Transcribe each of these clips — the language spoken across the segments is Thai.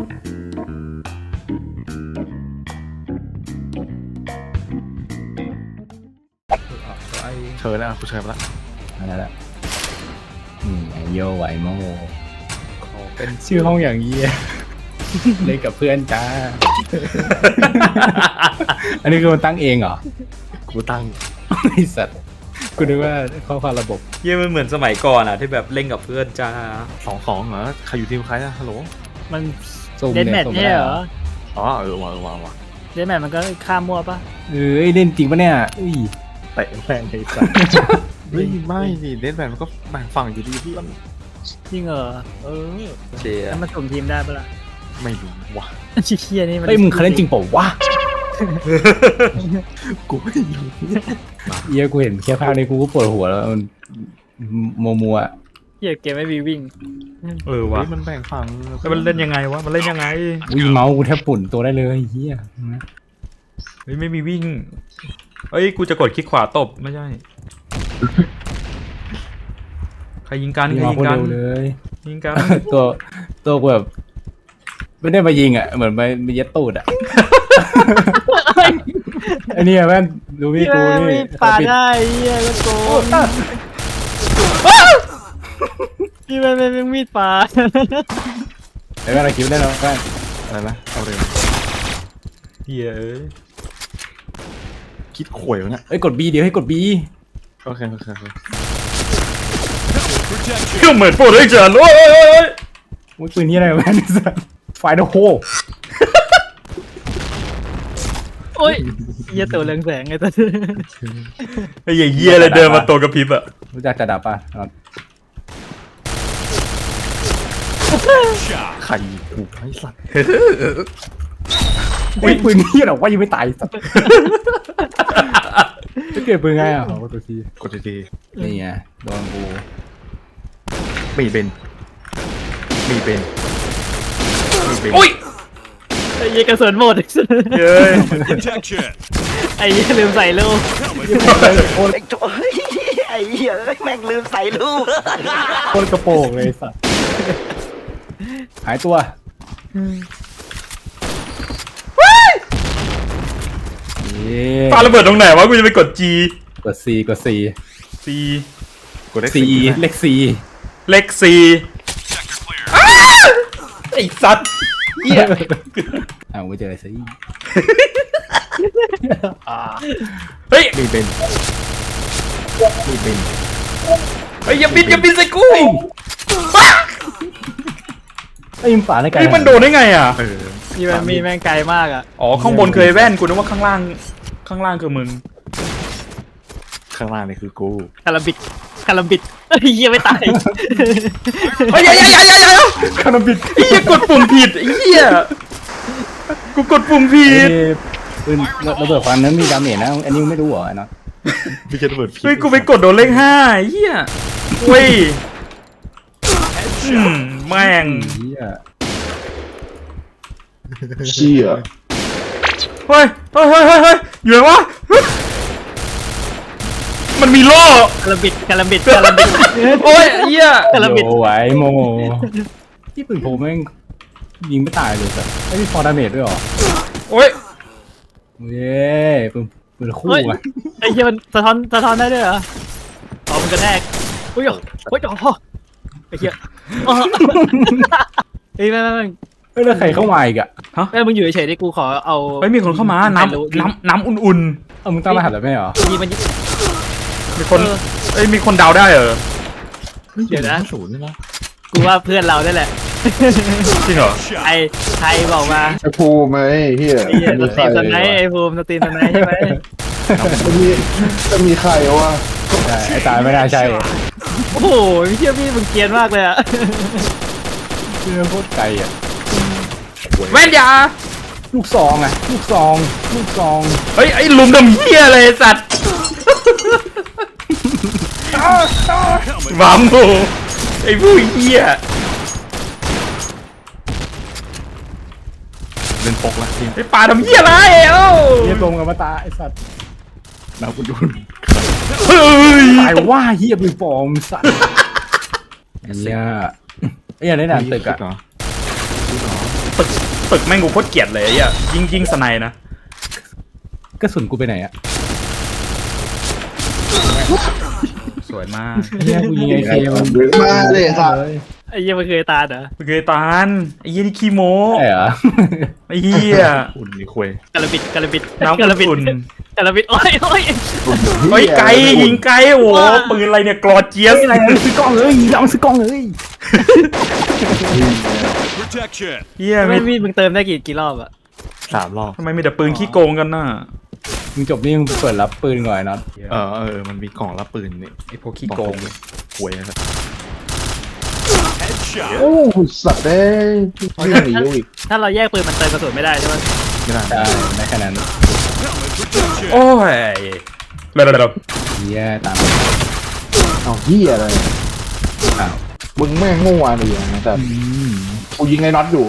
ไอ้เชิญแล้วกูเชิญมาแล้วนั่นแหละนี่ไอโยไอโมขอเป็นชื่อห้องอย่างเยี่ยเล่นกับเพื่อนจ้า อันนี้คือมันตั้งเองเหรอ กูตั้งไอสัตว์ กูนึกว่าข้อความระบบ เยี่ยมันเหมือนสมัยก่อนอะ ที่แบบเล่นกับเพื่อนจ้าสองสองเหรอ ใครอยู่ทีมใครอะฮัลโหล มัน ซุ่มเดนแมเนี่ยทซุ่มเนี่ไม่ยได้เหเหรรอออ๋อเออว่ะเออว่ะว่ะเดนแมทมันก็ข้ามมั่วปะเอ้ยเล่นจริงปะเนี่ยอุ้ยเตะแรงไอ้สัสเฮ้ยไม่ดิเดนแบนมันก็แบ่งฝั่งอยู่ดีเพื่อนจริงเหรอเออเชียแล้วมันสุ่มทีมได้ปะล่ะไม่รู้ว่ะชิเคียนี่มันเฮ้ยมึงเคยเล่นจริงเปล่าวะกูไม่รู้เหี้ยกูเห็นแค่ภาพนี้กูก็ปวดหัวแล้วมันมัวมัวๆอะ เฮียเกมไม่มีวิ่งเออวะเฮ้ยมันแบ่งฝั่งแล้วมันเล่นยังไงวะ มันเล่นยังไงวิ่งเมาส์กูแทบปุ่นตัวได้เลยเฮียเฮ้ยไม่มีวิ่ง เอ้ยกูจะกดคลิกขวาตบไม่ใช่ ใครยิงกันวิ่งใครเมาส์ยิงกันโคตรเร็วเลย ยิงกัน ตัวตัวกูแบบไม่ได้มายิงอะ เหมือนไปมาเย็ดตูดอะไอ้เนี่ยแม่งดูพี่กูมีนี่ปาได้เฮียก็โกง พี่แม่งแม่งมีดปาไอ้แม่งเราคิดได้แล้วแม่งอะไรนะเอาเร็วเฮียเอ้ยคิดข่วยวะเนี่ยเอ้ยกดบีเดี๋ยวให้กดบีโอเคโอเคโอเคเรื่องเหมือนโปรดักชั่นโอ้ยโอ้ยโอ้ยอุ้ยปืนนี่อะไรวะแม่งไฟโดโคโอ้ยเฮียตัวเรืองแสงไงตัวไอ้เหี้ยเหี้ยอะไรเดินมาตัวกระพริบอะรู้จักจะดับป่ะครับ ไข่กูไอ้สัตว์อุ้ยปืนนี่เหรอว่ายังไม่ตายสัตว์จะเกิดปืนไงอะขอกดตัวทีกดดีนี่ไงโดนกูๆไม่เป็นไม่เป็นไม่เป็นโอ้ยไอ้เฮียกระสุนหมดเย้ย Protection. ไอ้เฮียลืมใส่ลูกไอ้โจ้ไอ้เหี้ยแม่งลืมใส่ลูก โคตรกระโปรงเลยสัตว์ หายตัวเย้ปาระเบิดตรงไหนวะกูจะไปกด G กด C กด C C กดได้ C เลข C เลข C ไอ้สัตว์เหี้ยอ้าวไม่เจอสิเฮ้ยไม่เป็นไม่เป็น เฮ้ยอย่าบินอย่าบินใส่กู ไอ้ยิมป่าในไกลเฮ้ยมันโดนได้ไงอะเออมีแม่งมีแม่งไกลมากอะอ๋อข้างบนเคยแว่นกูนึกว่าข้างล่างข้างล่างคือมึงข้างล่างนี่คือกูคาราบิดคาราบิดเฮ้ยเฮียไม่ตายเฮ้ยอย่าอย่าอย่าอย่าอย่าคานาบิดไอ้เหี้ยกดปุ่มผิดไอ้เหี้ยกูกดปุ่มผิเอ้ดยปืนระเบิดควันนั้นมีดาเมจนะ อันนี้มึงไม่รู้เหรอไอ้เนาะไม่ใช่ระเบิดพิษเฮ้ยกูไปกดโดนเลขห้าไอ้เหี้ยเว้ยอืม แม่งเฮียเชี่ยเฮ้ย เฮ้ยเฮ้ยเฮ้ยเฮ้ยอยู่ไหนวะ มันมีโล่คาราบิดคาราบิดคาราบิด โอ้ยไอ้เหี้ยคาราบิด โยไหวโมที่ปืนผมแม่งยิงไม่ตายเลยสัตว์ไอ้นี่ฟอร์ดาเมจด้วยเหรอโอ้ย เย้ปืนปืนคู่เฮ้ยอะไอ้เหี้ยมันสะท้อนสะท้อนได้ด้วยเหรออ๋อมันกระแทกอุ้ยอ๋ออุ้ยอ๋อ ไอ้เหี้ยอ๋อเฮ้ยแม่งแม่งแม่งเฮ้ยแล้วใครเข้ามาอีกอะแม่งมึงอยู่เฉยๆดิกูขอเอา เฮ้ยมีคนเข้ามาน้ำน้ำน้ำอุ่นเอ้ามึงตั้งรหัสแล้วไม่เหรอยิงมันยิงๆมีคนเอ้ยมีคนดาวได้เหรอเดี๋ยวนะศูนย์นี่นะกูว่าเพื่อนเราได้แหละ จริงเหรอไอ้ไทยบอกมาไอ้ภูมิไหมเฮียไอ้เหี้ยสมีตใครรีมสไนท์ไอ้ภูมิสตรีมสไนท์ใช่ไหม จะมีจะมีใครวะใช่ไอ้ตายไม่น่าใช่โอ้โหพี่เชี่ยพี่มึงเกรียนมากเลยอะเชื่อโคตรไกลอะแว่นยาลูกซองอะลูกซองลูกซองเฮ้ยไอ้ลุมดำเหี้ยเลยไอ้สัตว์หวังโมไอ้ผู้เหี้ยเล่นปกละทีมไอ้ป่าทำเหี้ยอะไรเอ้าเฮียลงกับมาตาไอ้สัตว์ นากูดูเฮ้ยตายว่าเฮียปืนปลอมสัตว์เฮียไอ้เหี้ยในหนังตึกอะเหรอตึกตึกแม่งกูโคตรเกลียดเลยไอะยิงยิงสไนนะกระสุนกูไปไหนอะสวยมากเฮียกูยิงไอ้เคมันมาเลยครับไอ้เหี้ยมันเคยตาเหรอเคยตานไอ้เหี้ยนี่ขี้โมใช่เหรอไอ้เหี้ยอุ่นนี่คุยกระบิดกระบิดน้ำกระบิด อุ่นกระบิดโอ้ยโอ้ย เฮ้ยไกลยิงไกลโอ้โหว้าปืนอะไรเนี่ยกรอเจียสอะไรซื้อกล้องเลยเอาซื้อกล้องเลย Protection เหี้ยไม่มีมีมึงเติมได้กี่กี่รอบอะสามรอบ ทำไมมีแต่ปืนขี้โกงกันน่ะมึงจบนี่มึงเปิดรับปืนก่อนไอ้น็อตเออเออ มันมีกล่องรับปืนนี่ไอ้พวกขี้โกงคุยนะครับโอ้สัตว์เอ้ยวิ่งหนีอยู่อีกถ้าเราแยกปืนมันเติมกระสุนไม่ได้ใช่ไหมไม่ได้ได้ได้แค่นั้น โอ้ยเร็วเร็วเร็วเฮียตามเอาเฮียอะไรอ้าวมึงแม่งโง่อะไรอย่างเงี้ยแต่อืมกูยิงไอ้น็อตอยู่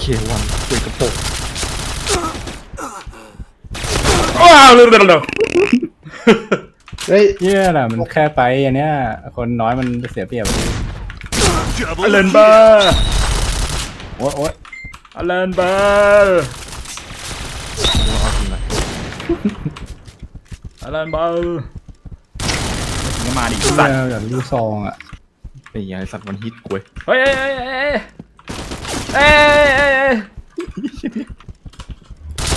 เควันคุยกระโปงว้าวเร็วเร็วเร็วเฮ้ยเฮียน่ะมันแค่ไปอันเนี้ยคนน้อยมันเสียเปรียบอเลนเบอร์โอ๊ยโอ๊ย อเลนเบอร์เอาจริงนะอเลนเบอร์ไม่มาดิเฮีสัตว์ยแบบลูกซองอะไอ้ยายสัตว์มันฮิตคุยเฮ้ยเฮ้ยเฮ้ยเฮ้ยเฮ้ยเฮ้ยเฮ้ย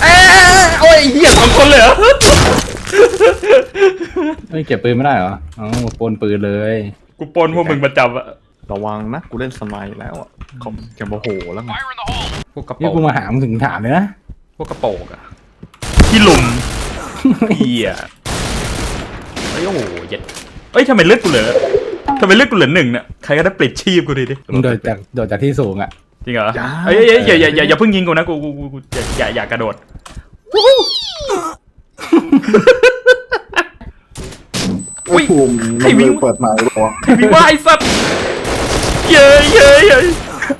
เอ้ยโอ้ยเหี้ยสองคนเลยเหรอไม่เก็บปืนไม่ได้เหรออ๋อปนปืนเลย กูปนพวกมึงประจำอะ ระวังนะกูเล่นสไนด์แล้วอะเขาจะโมโหแล้วไงพวกกระโปนี่งกูมาหามึงถึงถามเลยนะ พวกกระโปงอะที่หลุมเหี้ยเฮ้ยโอ้โหเย็ดเอ้ยทำไมเลือดกูเหลือทำไมเลือดกูเหลือหนึ่งเนี่ยใครก็ได้ปลิดชีพกูดิดิมึงโดดจากโดดจากที่สูงอะ จริงเหรอเอ้ยเอ้ยเอ้ยอย่าอย่าอย่าอย่าเพิ่งยิงกูนะกูกูกูกูอย่าอย่าอย่ากระโดด อุ้ยภูมิใครมันวิ่เลงยเปิดไมค์บอกว่ามีว่าไอ้สัตว์ เย้ยเย้ยเย้ย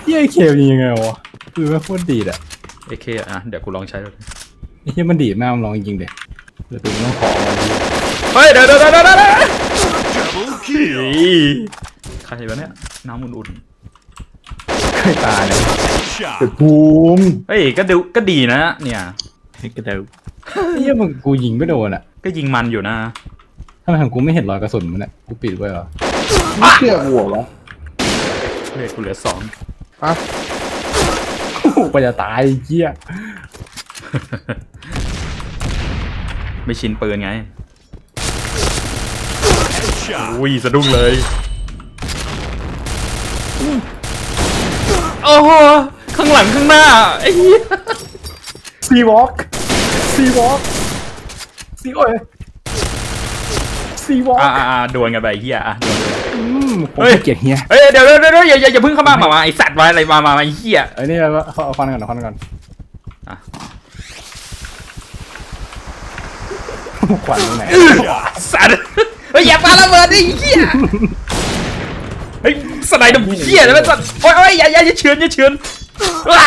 เฮียไอเคมยังไงวะปืนไม่โคตรดีดอะโอเคอะเดี๋ยวกูลองใช้ดูไอ้เฮียมันดีดมากมึงลองยิงเด็เดี๋ยวปืนมันต้องขอมาดิเฮ้ยเดี๋ยวเดี๋ยวเดี๋ยวเดี๋ยวเดี๋ยวเฮ้ยใครวะเนี่ยน้ำอุ่นใกล้ตายเลยเป็นภูมิๆเฮ้ยก็ดูก็ดีนะ เนี่ยให้กระเดวไอ้เฮียมึงกูยิงไม่โดนอะก็ยิงมันอยู่นะทำไมของกูไม่เห็นรอยกระสุนมันอะกูปิดไว้เหรอไม่เชื่อกูเหรอวะ เฮ้ยกูเหลือสองอะกูจะตายไอ้เฮียไม่ชินปืนไงอุ้ยสะดุ้งเลย โอ้โห ข้างหลังข้างหน้าไอ้เหี้ย ซีวอล์กซีวอล์กซีโอ้ย ซีวอล์กอ่าอ่าดวลกันไปไอ้เฮียอะดวลกันอืมผมเฮ้ยเกลียดเฮียเฮ้ยเดี๋ยวเดี๋ยวเดี๋ยวอย่าอย่าอย่าเพิ่งเข้ามามามาไอสัตว์มาอะไรมามามาไอ้เฮียไอ้นี่เอาเอาควันก่อนเอาควันก่อนอะควันตรงไหนสัตว์เฮ้ยอย่าปาระเบิดดิไอ้เฮียเฮ้ยสไนด์ดำเฮียแล้วมันสัตว์โอ้ยโอ้ยอย่าอย่าอย่าเฉือนอย่าเฉือนว้า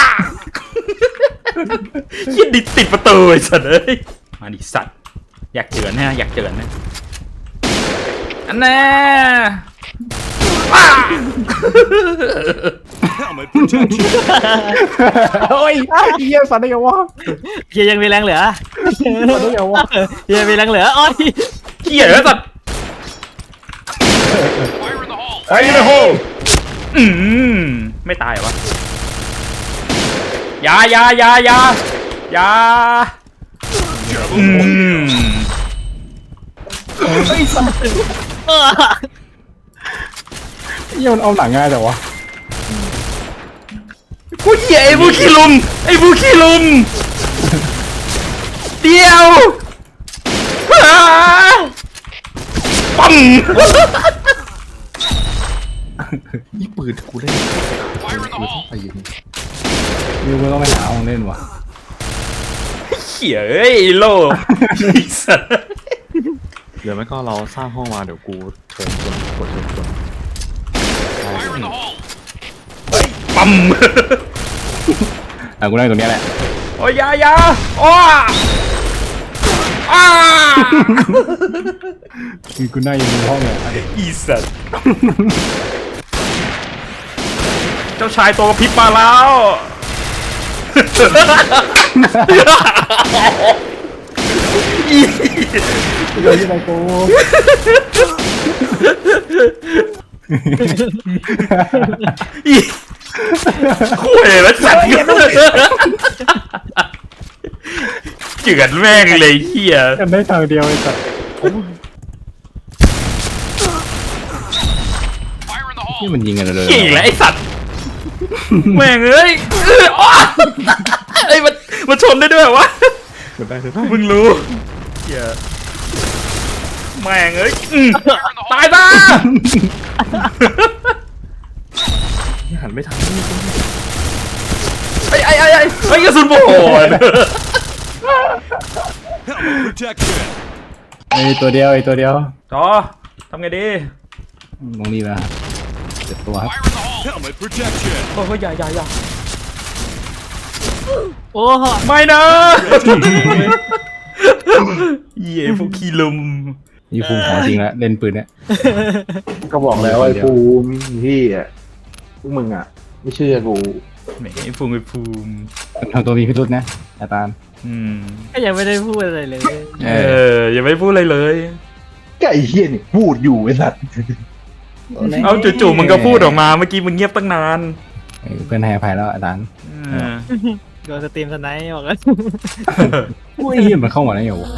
เฮียดิดติดประตูไอ้สัตว์เอ้ยมาดิสัตว์อยากเจือนนะอยากเจือนนะ อันแน่ว้าโอ้ยเฮียสันได้ยังวะเฮียยังมีแรงเหลือสันได้ยังวะเฮียมีแรงเหลือโอ้ยเฮียแล้วสัตว์ไฟในโฮอืมไม่ตายเหรอวะอยาอยาอยาอยาอยาอืมเอ อเฮียมันเอาหนังง่ายแต่วะกูเหี้ยไอ้บูขี้ลุมไอ้บูขี้ลุมเดียวอ่าปั๊มนี่ปืนกูเล่นปืนกูต้องไปยิงมิวมึงต้องไปหาของเล่นวะเหี้ยเอ้ยโลไอ้สัส เดี๋ยวไม่ก็เราสร้างห้องมาเดี๋ยวกูเชิญคนกดเชิญคนได้ปั๊มอะกูนั่งตรงเนี้ยแหละ โอ้ยอยาอยาอ้ออ้าคือกูนั่งอยู่ในห้องเนี่ยอะอีสัสเจ้าชายตัวกระพริบมาแล้ว เดี๋ยวที่ไหนกูอีคุยแล้วสัตว์เจือดแม่งเลยเฮียกันได้ทางเดียวไอ้สัตว์นี่มันยิงกันเลยเก่งแล้วไอ้สัตว์แม่งเอ้ยเอออ้าไอ้ยมันมันชนได้ด้วยวะ มันได้เลยมึงรู้เฮียแม่งเอ้ยอืมตายซะหันไม่ทันไอ้ไอ้ไอ้ไอ้ไอ้กระสุนโบนไอ้ตัวเดียวไอ้ตัวเดียวจอทำไงดีลงนี่นะเจ็ดตัวครับโอ้ยอย่าอย่าอย่า โอ้ไม่นะเย่พวกขี้ลมนี่ภูมิของจริงแล้วเล่นปืนเนี่ย ก็บอกแล้วไอ้ภูมิที่อะพวกมึงอะ ไม่เชื่อกูแหมไอ้ภูมิไอ้ภูมิทำตัวมีพิรุษนะอาจารย์อืมก็ยังไม่ได้พูดอะไรเลย เอออย่าไม่พูดอะไรเลย ก็ไอ้เหี้ยนี่พูดอยู่ไอ้สัตว์เอาจู่ๆมึงก็พูดออกมาเมื่อกี้มึงเงียบตั้งนานเออเพื่อนให้อภัยแล้วอาจารย์เออ โดนสตรีมสไนป์บอกแล้วอุ้ยมันเข้ามาได้ยังวะ